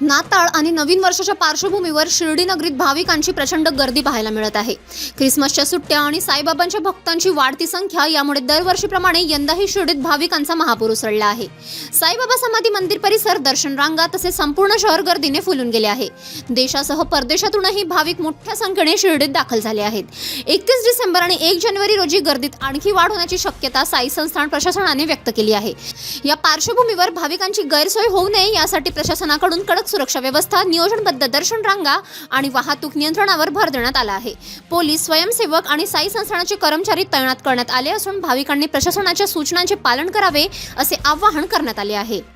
नाताळ आणि नवीन वर्षाच्या पार्श्वभूमीवर शिर्डी नगरीत भाविकांची प्रचंड गर्दी पाहायला मिळत आहे. ख्रिसमसच्या सुट्ट्या आणि साईबाबांच्या भक्तांची वाढती संख्या यामुळे दरवर्षीप्रमाणे यंदाही शिर्डीत भाविकांचा महापूर उसळला आहे. साईबाबा समाधी मंदिर परिसर दर्शन रांगा तसेच संपूर्ण शहर गर्दीने फुलून गेले आहे. देशासह परदेशातूनही भाविक मोठ्या संख्येने शिर्डीत दाखल झाले आहेत. एकतीस डिसेंबर आणि एक जानेवारी रोजी गर्दीत आणखी वाढ होण्याची शक्यता साई संस्थान प्रशासनाने व्यक्त केली आहे. या पार्श्वभूमीवर भाविकांची गैरसोय होऊ नये यासाठी प्रशासनाकडून कडक सुरक्षा व्यवस्था नियोजनबद्ध दर्शन रांगा आणि वाहतूक नियंत्रणावर भर देण्यात आला आहे. पोलीस स्वयंसेवक आणि साई संस्थानाचे कर्मचारी तैनात करण्यात आले असून भाविकांनी प्रशासनाच्या सूचनांचे पालन करावे असे आवाहन करण्यात आले आहे.